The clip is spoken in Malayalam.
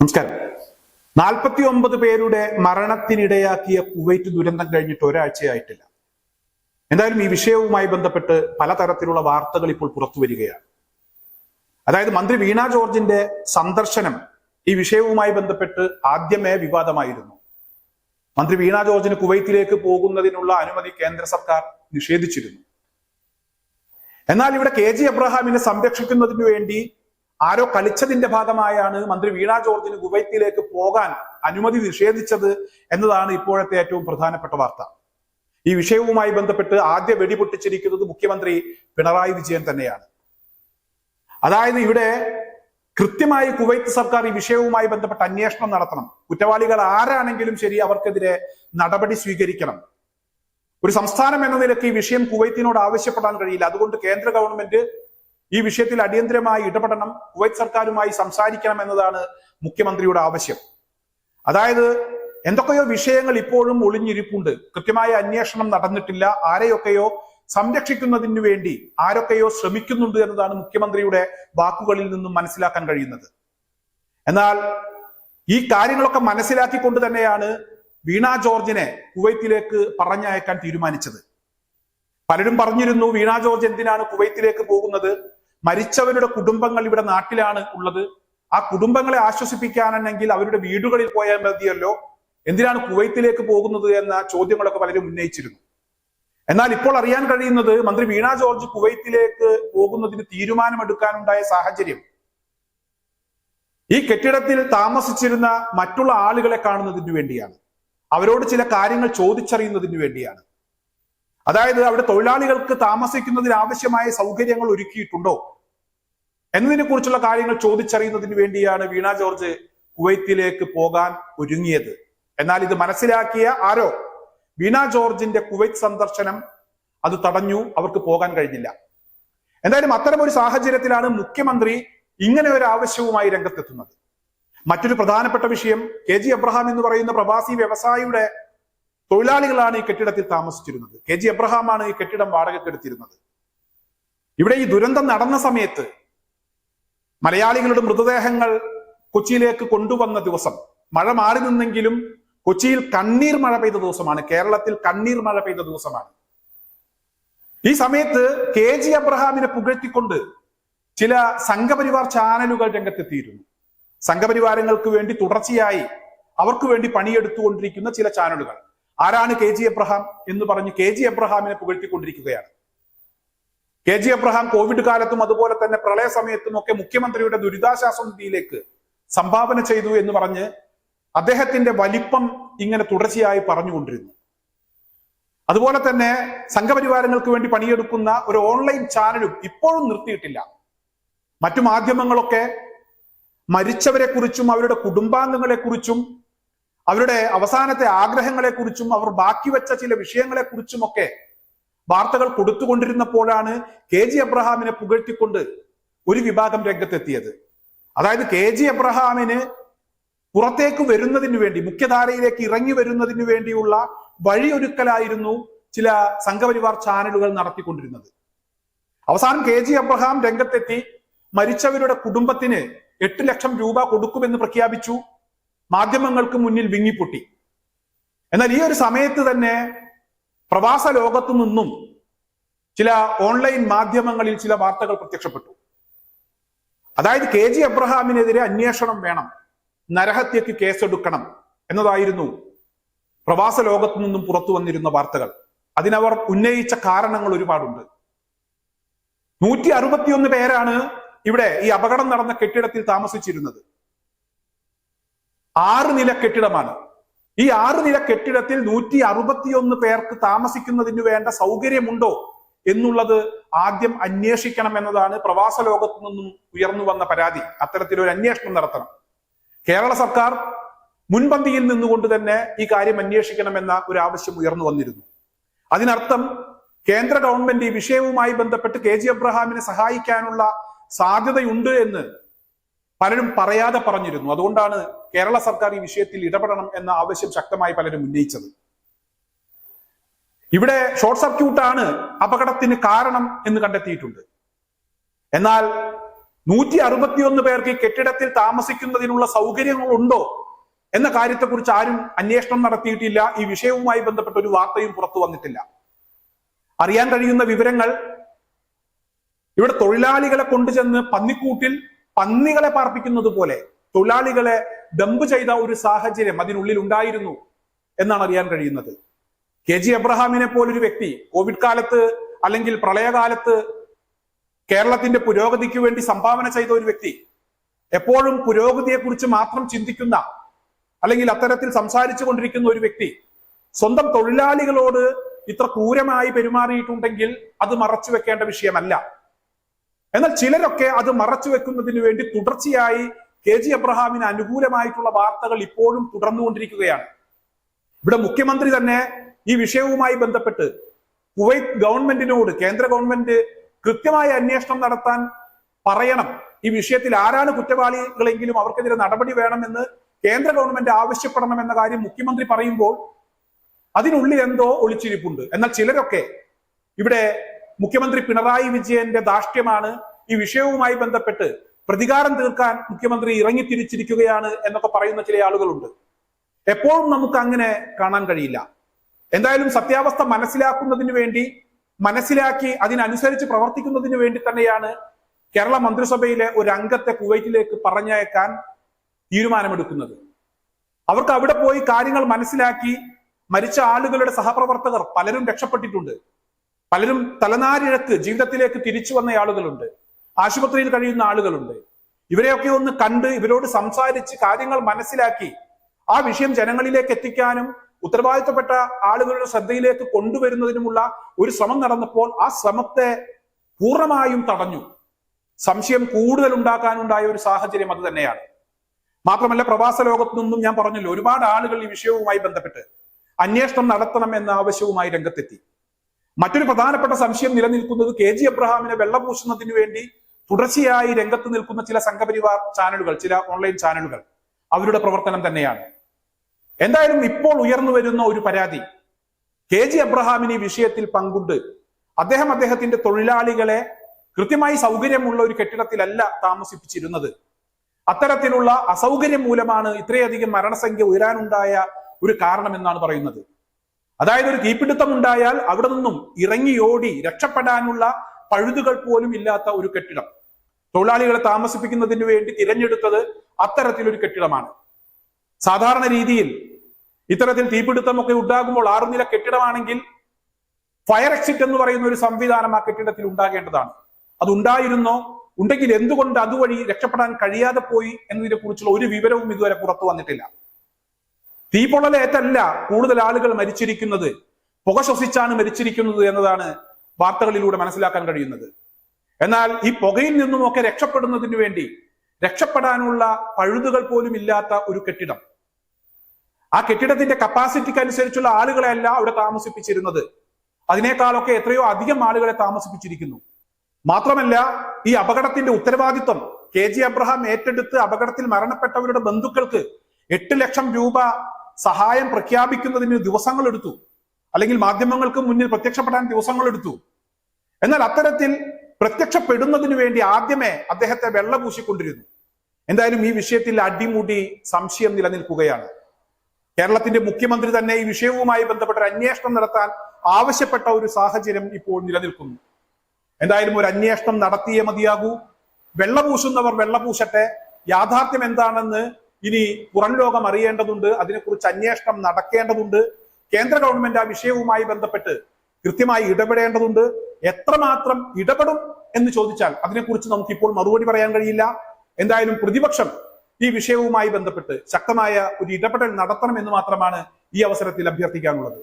നമസ്കാരം. നാൽപ്പത്തി ഒമ്പത് പേരുടെ മരണത്തിനിടയാക്കിയ കുവൈറ്റ് ദുരന്തം കഴിഞ്ഞിട്ട് ഒരാഴ്ചയായിട്ടില്ല. എന്തായാലും ഈ വിഷയവുമായി ബന്ധപ്പെട്ട് പലതരത്തിലുള്ള വാർത്തകൾ ഇപ്പോൾ പുറത്തു വരികയാണ്. അതായത് മന്ത്രി വീണ ജോർജിന്റെ സന്ദർശനം ഈ വിഷയവുമായി ബന്ധപ്പെട്ട് ആദ്യമേ വിവാദമായിരുന്നു. മന്ത്രി വീണ ജോർജിന് കുവൈത്തിലേക്ക് പോകുന്നതിനുള്ള അനുമതി കേന്ദ്ര സർക്കാർ നിഷേധിച്ചിരുന്നു. എന്നാൽ ഇവിടെ കെ ജി എബ്രഹാമിനെ സംരക്ഷിക്കുന്നതിനു വേണ്ടി ആരോ കളിച്ചതിന്റെ ഭാഗമായാണ് മന്ത്രി വീണ ജോർജിന് കുവൈത്തിലേക്ക് പോകാൻ അനുമതി നിഷേധിച്ചത് എന്നതാണ് ഇപ്പോഴത്തെ ഏറ്റവും പ്രധാനപ്പെട്ട വാർത്ത. ഈ വിഷയവുമായി ബന്ധപ്പെട്ട് ആദ്യ വെടിപൊട്ടിച്ചിരിക്കുന്നത് മുഖ്യമന്ത്രി പിണറായി വിജയൻ തന്നെയാണ്. അതായത് ഇവിടെ കൃത്യമായി കുവൈത്ത് സർക്കാർ ഈ വിഷയവുമായി ബന്ധപ്പെട്ട അന്വേഷണം നടത്തണം. കുറ്റവാളികൾ ആരാണെങ്കിലും ശരി അവർക്കെതിരെ നടപടി സ്വീകരിക്കണം. ഒരു സംസ്ഥാനം എന്ന നിലയ്ക്ക് ഈ വിഷയം കുവൈത്തിനോട് ആവശ്യപ്പെടാൻ കഴിയില്ല. അതുകൊണ്ട് കേന്ദ്ര ഗവൺമെന്റ് ഈ വിഷയത്തിൽ അടിയന്തരമായി ഇടപെടണം. കുവൈത്ത് സർക്കാരുമായി സംസാരിക്കണം എന്നതാണ് മുഖ്യമന്ത്രിയുടെ ആവശ്യം. അതായത് എന്തൊക്കെയോ വിഷയങ്ങൾ ഇപ്പോഴും ഒളിഞ്ഞിരിപ്പുണ്ട്. കൃത്യമായ അന്വേഷണം നടന്നിട്ടില്ല. ആരെയൊക്കെയോ സംരക്ഷിക്കുന്നതിന് വേണ്ടി ആരൊക്കെയോ ശ്രമിക്കുന്നുണ്ട് എന്നതാണ് മുഖ്യമന്ത്രിയുടെ വാക്കുകളിൽ നിന്നും മനസ്സിലാക്കാൻ കഴിയുന്നത്. എന്നാൽ ഈ കാര്യങ്ങളൊക്കെ മനസ്സിലാക്കിക്കൊണ്ട് തന്നെയാണ് വീണ ജോർജിനെ കുവൈത്തിലേക്ക് പറഞ്ഞയക്കാൻ തീരുമാനിച്ചത്. പലരും പറഞ്ഞിരുന്നു വീണ ജോർജ് എന്തിനാണ് കുവൈത്തിലേക്ക് പോകുന്നത്? മരിച്ചവരുടെ കുടുംബങ്ങൾ ഇവിടെ നാട്ടിലാണ് ഉള്ളത്. ആ കുടുംബങ്ങളെ ആശ്വസിപ്പിക്കാനെങ്കിൽ അവരുടെ വീടുകളിൽ പോയാൽ മതിയല്ലോ. എന്തിനാണ് കുവൈത്തിലേക്ക് പോകുന്നത് എന്ന ചോദ്യങ്ങളൊക്കെ പലരും ഉന്നയിച്ചിരുന്നു. എന്നാൽ ഇപ്പോൾ അറിയാൻ കഴിയുന്നത് മന്ത്രി വീണ ജോർജ് കുവൈത്തിലേക്ക് പോകുന്നതിന് തീരുമാനമെടുക്കാനുണ്ടായ സാഹചര്യം. ഈ കെട്ടിടത്തിൽ താമസിച്ചിരുന്ന മറ്റുള്ള ആളുകളെ കാണുന്നതിന് വേണ്ടിയാണ്. അവരോട് ചില കാര്യങ്ങൾ ചോദിച്ചറിയുന്നതിന് വേണ്ടിയാണ്. അതായത് അവിടെ തൊഴിലാളികൾക്ക് താമസിക്കുന്നതിന് ആവശ്യമായ സൗകര്യങ്ങൾ ഒരുക്കിയിട്ടുണ്ടോ? എന്നതിനെ കുറിച്ചുള്ള കാര്യങ്ങൾ ചോദിച്ചറിയുന്നതിന് വേണ്ടിയാണ് വീണ ജോർജ് കുവൈത്തിലേക്ക് പോകാൻ ഒരുങ്ങിയത്. എന്നാൽ ഇത് മനസ്സിലാക്കിയ ആരോ? വീണ ജോർജിന്റെ കുവൈത്ത് സന്ദർശനം അത് തടഞ്ഞു അവർക്ക് പോകാൻ കഴിഞ്ഞില്ല. എന്തായാലും അത്തരം ഒരു സാഹചര്യത്തിലാണ് മുഖ്യമന്ത്രി ഇങ്ങനെ ഒരു ആവശ്യവുമായി രംഗത്തെത്തുന്നത്. മറ്റൊരു പ്രധാനപ്പെട്ട വിഷയം കെ ജി അബ്രഹാം എന്ന് പറയുന്ന പ്രവാസി വ്യവസായിയുടെ തൊഴിലാളികളാണ് ഈ കെട്ടിടത്തിൽ താമസിച്ചിരുന്നത്. കെ ജി അബ്രഹാമാണ് ഈ കെട്ടിടം വാടകയ്ക്കെടുത്തിരുന്നത്. ഇവിടെ ഈ ദുരന്തം നടന്ന സമയത്ത് മലയാളികളുടെ മൃതദേഹങ്ങൾ കൊച്ചിയിലേക്ക് കൊണ്ടുവന്ന ദിവസം മഴ മാറി നിന്നെങ്കിലും കൊച്ചിയിൽ കണ്ണീർ മഴ പെയ്ത ദിവസമാണ്. കേരളത്തിൽ കണ്ണീർ മഴ പെയ്ത ദിവസമാണ്. ഈ സമയത്ത് കെ ജി അബ്രഹാമിനെ പുകഴ്ത്തിക്കൊണ്ട് ചില സംഘപരിവാർ ചാനലുകൾ രംഗത്തെത്തിയിരുന്നു. സംഘപരിവാരങ്ങൾക്ക് വേണ്ടി തുടർച്ചയായി അവർക്ക് വേണ്ടി പണിയെടുത്തുകൊണ്ടിരിക്കുന്ന ചില ചാനലുകൾ. ആരാണ് കെ ജി എബ്രഹാം എന്ന് പറഞ്ഞ് കെ ജി എബ്രഹാമിനെ പുകഴ്ത്തിക്കൊണ്ടിരിക്കുകയാണ്. കെ ജി എബ്രഹാം കോവിഡ് കാലത്തും അതുപോലെ തന്നെ പ്രളയ സമയത്തും ഒക്കെ മുഖ്യമന്ത്രിയുടെ ദുരിതാശ്വാസ നിധിയിലേക്ക് സംഭാവന ചെയ്തു എന്ന് പറഞ്ഞ് അദ്ദേഹത്തിന്റെ വലിപ്പം ഇങ്ങനെ തുടർച്ചയായി പറഞ്ഞുകൊണ്ടിരുന്നു. അതുപോലെ തന്നെ സംഘപരിവാരങ്ങൾക്ക് വേണ്ടി പണിയെടുക്കുന്ന ഒരു ഓൺലൈൻ ചാനലും ഇപ്പോഴും നിർത്തിയിട്ടില്ല. മറ്റു മാധ്യമങ്ങളൊക്കെ മരിച്ചവരെ കുറിച്ചും അവരുടെ കുടുംബാംഗങ്ങളെ കുറിച്ചും അവരുടെ അവസാനത്തെ ആഗ്രഹങ്ങളെ കുറിച്ചും അവർ ബാക്കി വെച്ച ചില വിഷയങ്ങളെ കുറിച്ചുമൊക്കെ വാർത്തകൾ കൊടുത്തുകൊണ്ടിരുന്നപ്പോഴാണ് കെ ജി അബ്രഹാമിനെ പുകഴ്ത്തിക്കൊണ്ട് ഒരു വിഭാഗം രംഗത്തെത്തിയത്. അതായത് കെ ജി അബ്രഹാമിന് പുറത്തേക്ക് വരുന്നതിന് വേണ്ടി മുഖ്യധാരയിലേക്ക് ഇറങ്ങി വരുന്നതിന് വേണ്ടിയുള്ള വഴിയൊരുക്കലായിരുന്നു ചില സംഘപരിവാർ ചാനലുകൾ നടത്തിക്കൊണ്ടിരുന്നത്. അവസാനം കെ ജി അബ്രഹാം രംഗത്തെത്തി മരിച്ചവരുടെ കുടുംബത്തിന് എട്ട് ലക്ഷം രൂപ കൊടുക്കുമെന്ന് പ്രഖ്യാപിച്ചു മാധ്യമങ്ങൾക്ക് മുന്നിൽ വിങ്ങിപ്പൊട്ടി. എന്നാൽ ഈ ഒരു സമയത്ത് തന്നെ പ്രവാസ ലോകത്തു നിന്നും ചില ഓൺലൈൻ മാധ്യമങ്ങളിൽ ചില വാർത്തകൾ പ്രത്യക്ഷപ്പെട്ടു. അതായത് കെ ജി അബ്രഹാമിനെതിരെ അന്വേഷണം വേണം. നരഹത്യക്ക് കേസെടുക്കണം എന്നതായിരുന്നു പ്രവാസ ലോകത്തു നിന്നും പുറത്തു വന്നിരുന്ന വാർത്തകൾ. അതിനവർ ഉന്നയിച്ച കാരണങ്ങൾ ഒരുപാടുണ്ട്. നൂറ്റി അറുപത്തിയൊന്ന് പേരാണ് ഇവിടെ ഈ അപകടം നടന്ന കെട്ടിടത്തിൽ താമസിച്ചിരുന്നത്. ആറ് നില കെട്ടിടമാണ്. ഈ ആറ് നില കെട്ടിടത്തിൽ നൂറ്റി അറുപത്തിയൊന്ന് പേർക്ക് താമസിക്കുന്നതിന് വേണ്ട സൗകര്യമുണ്ടോ എന്നുള്ളത് ആദ്യം അന്വേഷിക്കണം എന്നതാണ് പ്രവാസ ലോകത്തു നിന്നും ഉയർന്നു വന്ന പരാതി. അത്തരത്തിലൊരു അന്വേഷണം നടത്തണം. കേരള സർക്കാർ മുൻപന്തിയിൽ നിന്നുകൊണ്ട് തന്നെ ഈ കാര്യം അന്വേഷിക്കണമെന്ന ഒരു ആവശ്യം ഉയർന്നു വന്നിരുന്നു. അതിനർത്ഥം കേന്ദ്ര ഗവൺമെന്റ് ഈ വിഷയവുമായി ബന്ധപ്പെട്ട് കെ ജി അബ്രഹാമിനെ സഹായിക്കാനുള്ള സാധ്യതയുണ്ട് എന്ന് പലരും പറയാതെ പറഞ്ഞിരുന്നു. അതുകൊണ്ടാണ് കേരള സർക്കാർ ഈ വിഷയത്തിൽ ഇടപെടണം എന്ന ആവശ്യം ശക്തമായി പലരും ഉന്നയിച്ചത്. ഇവിടെ ഷോർട്ട് സർക്യൂട്ടാണ് അപകടത്തിന് കാരണം എന്ന് കണ്ടെത്തിയിട്ടുണ്ട്. എന്നാൽ നൂറ്റി അറുപത്തിയൊന്ന് പേർക്ക് കെട്ടിടത്തിൽ താമസിക്കുന്നതിനുള്ള സൗകര്യങ്ങളുണ്ടോ എന്ന കാര്യത്തെക്കുറിച്ച് ആരും അന്വേഷണം നടത്തിയിട്ടില്ല. ഈ വിഷയവുമായി ബന്ധപ്പെട്ട ഒരു വാർത്തയും പുറത്തു വന്നിട്ടില്ല. അറിയാൻ കഴിയുന്ന വിവരങ്ങൾ ഇവിടെ തൊഴിലാളികളെ കൊണ്ടുചെന്ന് പന്നിക്കൂട്ടിൽ പന്നികളെ പാർപ്പിക്കുന്നത് പോലെ തൊഴിലാളികളെ ഡംപ് ചെയ്ത ഒരു സാഹചര്യം അതിനുള്ളിൽ ഉണ്ടായിരുന്നു എന്നാണ് അറിയാൻ കഴിയുന്നത്. കെ ജി എബ്രഹാമിനെ പോലൊരു വ്യക്തി കോവിഡ് കാലത്ത് അല്ലെങ്കിൽ പ്രളയകാലത്ത് കേരളത്തിന്റെ പുരോഗതിക്ക് വേണ്ടി സംഭാവന ചെയ്ത ഒരു വ്യക്തി എപ്പോഴും പുരോഗതിയെക്കുറിച്ച് മാത്രം ചിന്തിക്കുന്ന അല്ലെങ്കിൽ അത്തരത്തിൽ സംസാരിച്ചു കൊണ്ടിരിക്കുന്ന ഒരു വ്യക്തി സ്വന്തം തൊഴിലാളികളോട് ഇത്ര ക്രൂരമായി പെരുമാറിയിട്ടുണ്ടെങ്കിൽ അത് മറച്ചു വെക്കേണ്ട വിഷയമല്ല. എന്നാൽ ചിലരൊക്കെ അത് മറച്ചു വെക്കുന്നതിന് വേണ്ടി തുടർച്ചയായി കെ ജി അബ്രഹാമിന് അനുകൂലമായിട്ടുള്ള വാർത്തകൾ ഇപ്പോഴും തുടർന്നുകൊണ്ടിരിക്കുകയാണ്. ഇവിടെ മുഖ്യമന്ത്രി തന്നെ ഈ വിഷയവുമായി ബന്ധപ്പെട്ട് കുവൈത്ത് ഗവൺമെന്റിനോട് കേന്ദ്ര ഗവൺമെന്റ് കൃത്യമായ അന്വേഷണം നടത്താൻ പറയണം. ഈ വിഷയത്തിൽ ആരാണ് കുറ്റവാളികളെങ്കിലും അവർക്കെതിരെ നടപടി വേണമെന്ന് കേന്ദ്ര ഗവൺമെന്റ് ആവശ്യപ്പെടണം എന്ന കാര്യം മുഖ്യമന്ത്രി പറയുമ്പോൾ അതിനുള്ളിൽ എന്തോ ഒളിച്ചിരിപ്പുണ്ട്. എന്നാൽ ചിലരൊക്കെ ഇവിടെ മുഖ്യമന്ത്രി പിണറായി വിജയന്റെ ധാർഷ്ട്യമാണ് ഈ വിഷയവുമായി ബന്ധപ്പെട്ട് പ്രതികാരം തീർക്കാൻ മുഖ്യമന്ത്രി ഇറങ്ങിത്തിരിച്ചിരിക്കുകയാണ് എന്നൊക്കെ പറയുന്ന ചില ആളുകളുണ്ട്. എപ്പോഴും നമുക്ക് അങ്ങനെ കാണാൻ കഴിയില്ല. എന്തായാലും സത്യാവസ്ഥ മനസ്സിലാക്കുന്നതിന് വേണ്ടി മനസ്സിലാക്കി അതിനനുസരിച്ച് പ്രവർത്തിക്കുന്നതിന് വേണ്ടി തന്നെയാണ് കേരള മന്ത്രിസഭയിലെ ഒരു അംഗത്തെ കുവൈറ്റിലേക്ക് പറഞ്ഞയക്കാൻ തീരുമാനമെടുക്കുന്നത്. അവർക്ക് അവിടെ പോയി കാര്യങ്ങൾ മനസ്സിലാക്കി മരിച്ച ആളുകളുടെ സഹപ്രവർത്തകർ പലരും രക്ഷപ്പെട്ടിട്ടുണ്ട്. പലരും തലനാരിഴക്ക് ജീവിതത്തിലേക്ക് തിരിച്ചു വന്ന ആളുകളുണ്ട്. ആശുപത്രിയിൽ കഴിയുന്ന ആളുകളുണ്ട്. ഇവരെയൊക്കെ ഒന്ന് കണ്ട് ഇവരോട് സംസാരിച്ച് കാര്യങ്ങൾ മനസ്സിലാക്കി ആ വിഷയം ജനങ്ങളിലേക്ക് എത്തിക്കാനും ഉത്തരവാദിത്തപ്പെട്ട ആളുകളുടെ ശ്രദ്ധയിലേക്ക് കൊണ്ടുവരുന്നതിനുമുള്ള ഒരു ശ്രമം നടന്നപ്പോൾ ആ ശ്രമത്തെ പൂർണമായും തടഞ്ഞു. സംശയം കൂടുതൽ ഉണ്ടാക്കാനുണ്ടായ ഒരു സാഹചര്യം അത് തന്നെയാണ്. മാത്രമല്ല പ്രവാസ ലോകത്തു നിന്നും ഞാൻ പറഞ്ഞല്ലോ ഒരുപാട് ആളുകൾ ഈ വിഷയവുമായി ബന്ധപ്പെട്ട് അന്വേഷണം നടത്തണം എന്ന ആവശ്യവുമായി രംഗത്തെത്തി. മറ്റൊരു പ്രധാനപ്പെട്ട സംശയം നിലനിൽക്കുന്നത് കെ ജി അബ്രഹാമിനെ വെള്ളപൂശുന്നതിന് വേണ്ടി തുടർച്ചയായി രംഗത്ത് നിൽക്കുന്ന ചില സംഘപരിവാർ ചാനലുകൾ ചില ഓൺലൈൻ ചാനലുകൾ. അവരുടെ പ്രവർത്തനം തന്നെയാണ്. എന്തായാലും ഇപ്പോൾ ഉയർന്നു വരുന്ന ഒരു പരാതി. കെ ജി അബ്രഹാമിന് ഈ വിഷയത്തിൽ പങ്കുണ്ട്. അദ്ദേഹം അദ്ദേഹത്തിന്റെ തൊഴിലാളികളെ കൃത്യമായി സൗകര്യമുള്ള ഒരു കെട്ടിടത്തിലല്ല താമസിപ്പിച്ചിരുന്നത്. അത്തരത്തിലുള്ള അസൗകര്യം മൂലമാണ് ഇത്രയധികം മരണസംഖ്യ ഉയരാനുണ്ടായ ഒരു കാരണം എന്നാണ് പറയുന്നത്. അതായത് ഒരു തീപിടുത്തം ഉണ്ടായാൽ അവിടെ നിന്നും ഇറങ്ങിയോടി രക്ഷപ്പെടാനുള്ള പഴുതുകൾ പോലും ഇല്ലാത്ത ഒരു കെട്ടിടം. തൊഴിലാളികളെ താമസിപ്പിക്കുന്നതിന് വേണ്ടി തിരഞ്ഞെടുത്തത് അത്തരത്തിലൊരു കെട്ടിടമാണ്. സാധാരണ രീതിയിൽ ഇത്തരത്തിൽ തീപിടുത്തമൊക്കെ ഉണ്ടാകുമ്പോൾ ആറുനില കെട്ടിടമാണെങ്കിൽ ഫയർ എക്സിറ്റ് എന്ന് പറയുന്ന ഒരു സംവിധാനം ആ കെട്ടിടത്തിൽ ഉണ്ടാകേണ്ടതാണ്. അത് ഉണ്ടായിരുന്നോ ഉണ്ടെങ്കിൽ എന്തുകൊണ്ട് അതുവഴി രക്ഷപ്പെടാൻ കഴിയാതെ പോയി എന്നതിനെ കുറിച്ചുള്ള ഒരു വിവരവും ഇതുവരെ പുറത്തു വന്നിട്ടില്ല. തീപൊള്ളലേറ്റല്ല കൂടുതൽ ആളുകൾ മരിച്ചിരിക്കുന്നത്. പുക ശ്വസിച്ചാണ് മരിച്ചിരിക്കുന്നത് എന്നതാണ് വാർത്തകളിലൂടെ മനസ്സിലാക്കാൻ കഴിയുന്നത്. എന്നാൽ ഈ പുകയിൽ നിന്നുമൊക്കെ രക്ഷപ്പെടുന്നതിന് വേണ്ടി രക്ഷപ്പെടാനുള്ള പഴുതുകൾ പോലും ഇല്ലാത്ത ഒരു കെട്ടിടം. ആ കെട്ടിടത്തിന്റെ കപ്പാസിറ്റിക്ക് അനുസരിച്ചുള്ള ആളുകളെയല്ല അവിടെ താമസിപ്പിച്ചിരുന്നത്. അതിനേക്കാളൊക്കെ എത്രയോ അധികം ആളുകളെ താമസിപ്പിച്ചിരിക്കുന്നു. മാത്രമല്ല ഈ അപകടത്തിന്റെ ഉത്തരവാദിത്വം കെ ജി അബ്രഹാം ഏറ്റെടുത്ത് അപകടത്തിൽ മരണപ്പെട്ടവരുടെ ബന്ധുക്കൾക്ക് എട്ട് ലക്ഷം രൂപ സഹായം പ്രഖ്യാപിക്കുന്നതിന് ദിവസങ്ങൾ എടുത്തു. അല്ലെങ്കിൽ മാധ്യമങ്ങൾക്ക് മുന്നിൽ പ്രത്യക്ഷപ്പെടാൻ ദിവസങ്ങൾ എടുത്തു. എന്നാൽ അത്തരത്തിൽ പ്രത്യക്ഷപ്പെടുന്നതിന് വേണ്ടി ആദ്യമേ അദ്ദേഹത്തെ വെള്ളപൂശിക്കൊണ്ടിരുന്നു. എന്തായാലും ഈ വിഷയത്തിൽ അടിമുടി സംശയം നിലനിൽക്കുകയാണ്. കേരളത്തിന്റെ മുഖ്യമന്ത്രി തന്നെ ഈ വിഷയവുമായി ബന്ധപ്പെട്ട ഒരു അന്വേഷണം നടത്താൻ ആവശ്യപ്പെട്ട ഒരു സാഹചര്യം ഇപ്പോൾ നിലനിൽക്കുന്നു. എന്തായാലും ഒരു അന്വേഷണം നടത്തിയേ മതിയാകൂ. വെള്ളപൂശുന്നവർ വെള്ളപൂശട്ടെ. യാഥാർത്ഥ്യം എന്താണെന്ന് ഇനി പുറം ലോകം അറിയേണ്ടതുണ്ട് അതിനെക്കുറിച്ച് അന്വേഷണം നടക്കേണ്ടതുണ്ട്. കേന്ദ്ര ഗവൺമെന്റ് ആ വിഷയവുമായി ബന്ധപ്പെട്ട് കൃത്യമായി ഇടപെടേണ്ടതുണ്ട്. എത്രമാത്രം ഇടപെടും എന്ന് ചോദിച്ചാൽ അതിനെക്കുറിച്ച് നമുക്ക് ഇപ്പോൾ മറുപടി പറയാൻ കഴിയില്ല. എന്തായാലും പ്രതിപക്ഷം ഈ വിഷയവുമായി ബന്ധപ്പെട്ട് ശക്തമായ ഒരു ഇടപെടൽ നടത്തണം എന്ന് മാത്രമാണ് ഈ അവസരത്തിൽ അഭ്യർത്ഥിക്കാനുള്ളത്.